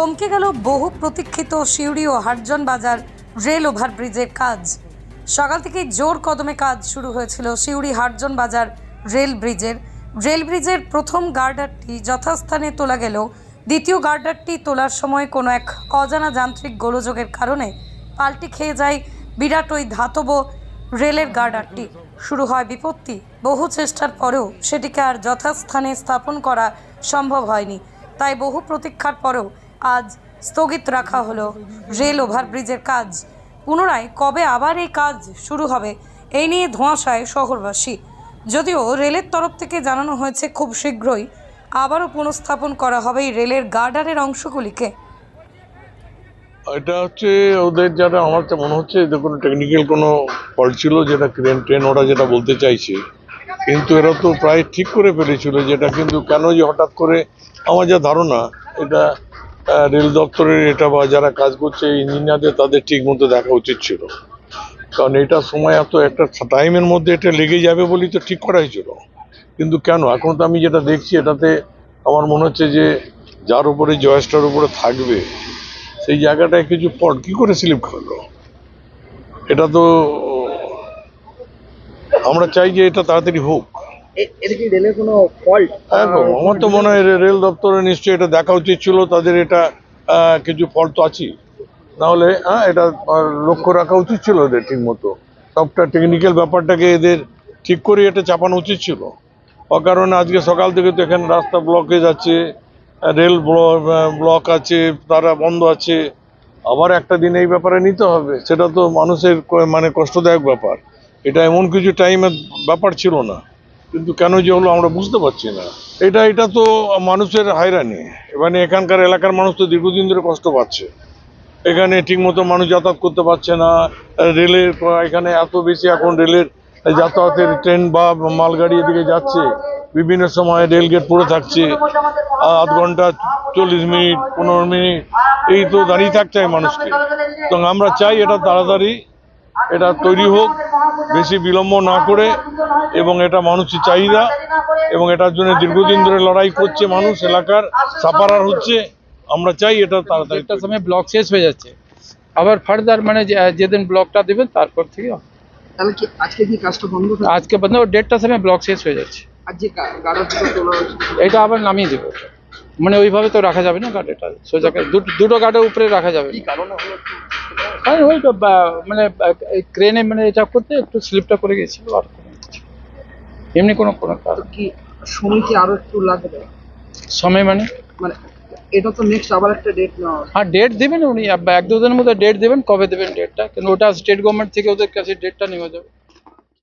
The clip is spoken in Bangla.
থমকে গেল বহু প্রতীক্ষিত সিউড়ি ও হাটজন বাজার রেল ওভারব্রিজের কাজ। সকাল থেকেই জোর কদমে কাজ শুরু হয়েছিল সিউড়ি হাটজন বাজার রেল ব্রিজের। রেল ব্রিজের প্রথম গার্ডারটি যথাস্থানে তোলা গেলেও দ্বিতীয় গার্ডারটি তোলার সময় কোনো এক অজানা যান্ত্রিক গোলযোগের কারণে পাল্টি খেয়ে যায় বিরাট ওই ধাতব রেলের গার্ডারটি। শুরু হয় বিপত্তি। বহু চেষ্টার পরেও সেটিকে আর যথাস্থানে স্থাপন করা সম্ভব হয়নি। তাই বহু প্রতীক্ষার পরেও আজ স্থগিত রাখা হলো রেল ওভারব্রিজের কাজ। পুনরায় কবে আবার এই কাজ শুরু হবে, এই নিয়ে ধোঁয়াশায় শহরবাসী। যদিও রেলের তরফ থেকে জানানো হয়েছে খুব শীঘ্রই আবারও পুনঃস্থাপন করা হবে এই রেলের গার্ডারের অংশগুলিকে। এটা হচ্ছে ওদের যারা, আমার তো মনে হচ্ছে এদের কোনো টেকনিক্যাল কোনো ফল্ট ছিল যেটা ক্রেন ট্রেন ওরা যেটা বলতে চাইছে। কিন্তু এরা তো প্রায় ঠিক করে ফেলেছিল যেটা, কিন্তু কেন যে হঠাৎ করে, আমার যা ধারণা, এটা রেল দপ্তরের এটা বা যারা কাজ করছে, ইঞ্জিনিয়ারদের তাদের ঠিক মতো দেখা উচিত ছিল। কারণ এটা সময় এত, একটা টাইমের মধ্যে এটা লেগে যাবে বলেই তো ঠিক করা হয়েছিল কিন্তু কেন? এখন তো আমি যেটা দেখছি, এটাতে আমার মনে হচ্ছে যে যার উপরে জয়েসটার উপরে থাকবে, সেই জায়গাটায় কিছু পট কি করে স্লিপ করল এটা তো আমরা চাই যে এটা তাড়াতাড়ি হোক। এটা কি রেলের কোনো ফল্ট আমার তো মনে হয় রেল দপ্তরে নিশ্চয়ই এটা দেখা উচিত ছিল তাদের এটা কিছু ফল্ট তো আছেই। নাহলে হ্যাঁ এটা লক্ষ্য রাখা উচিত ছিল এদের ঠিক মতো সবটা টেকনিক্যাল ব্যাপারটাকে এদের ঠিক করে এটা চাপানো উচিত ছিল। অকারণে আজকে সকাল থেকে তো এখানে রাস্তা ব্লকেজ আছে রেল ব্লক আছে তারা বন্ধ আছে। আবার একটা দিন এই ব্যাপারে নিতে হবে সেটা তো মানুষের মানে কষ্টদায়ক ব্যাপার। এটা এমন কিছু টাইমের ব্যাপার ছিল না। কিন্তু কেন যে হলো আমরা বুঝতে পারছি না। এটা এটা তো মানুষের হায়রানি। মানে এখানকার এলাকার মানুষ তো দীর্ঘদিন ধরে কষ্ট পাচ্ছে। এখানে ঠিকমতো মানুষ যাতায়াত করতে পারছে না। রেলের এখানে এত বেশি এখন রেলের যাতায়াতের ট্রেন বা মালগাড়ি এদিকে যাচ্ছে। বিভিন্ন সময় রেল গেট পড়ে থাকছে। আধ ঘণ্টা চল্লিশ মিনিট, পনেরো মিনিট, এই তো দাঁড়িয়ে হয় মানুষকে। তো আমরা চাই এটা তাড়াতাড়ি এটা তৈরি হোক। বেশি বিলম্ব না করে এবং এটা মানুষের চাহিদা এবং এটার জন্য দীর্ঘদিন ধরে লড়াই করছে মানুষ এলাকার সাপারার হচ্ছে। আমরা চাই এটা তাড়াতাড়ি একটা সময় ব্লক শেষ হয়ে যাচ্ছে। আবার ফার্দার মানে যে- যেদিন ব্লকটা দেবেন তারপর থেকে তাহলে কি আজকে কি কাজটা বন্ধ থাকবে? আজকে বন্ধ দেড়টার সময় ব্লক শেষ হয়ে যাচ্ছে। এটা আবার নামিয়ে দেবে। মানে ওইভাবে তো রাখা যাবে না গাড়িটা সোজা দুটো- গাড়ির উপরে রাখা যাবে কারণে আর ওই তো মানে ক্রেনে মানে এটা করতে একটু স্লিপটা করে গেছিল আর এমনি কোনো কোনো কি সময় কি আরও একটু লাগবে? সময় মানে? মানে এটা তো নেক্সট আবার একটা ডেট নেওয়া হ্যাঁ ডেট দেবেন উনি এক দু দিনের মধ্যে ডেট দেবেন কবে দেবেন ডেটটা কিন্তু ওটা স্টেট গভর্নমেন্ট থেকে ওদের কাছে ডেটটা নেওয়া যাবে।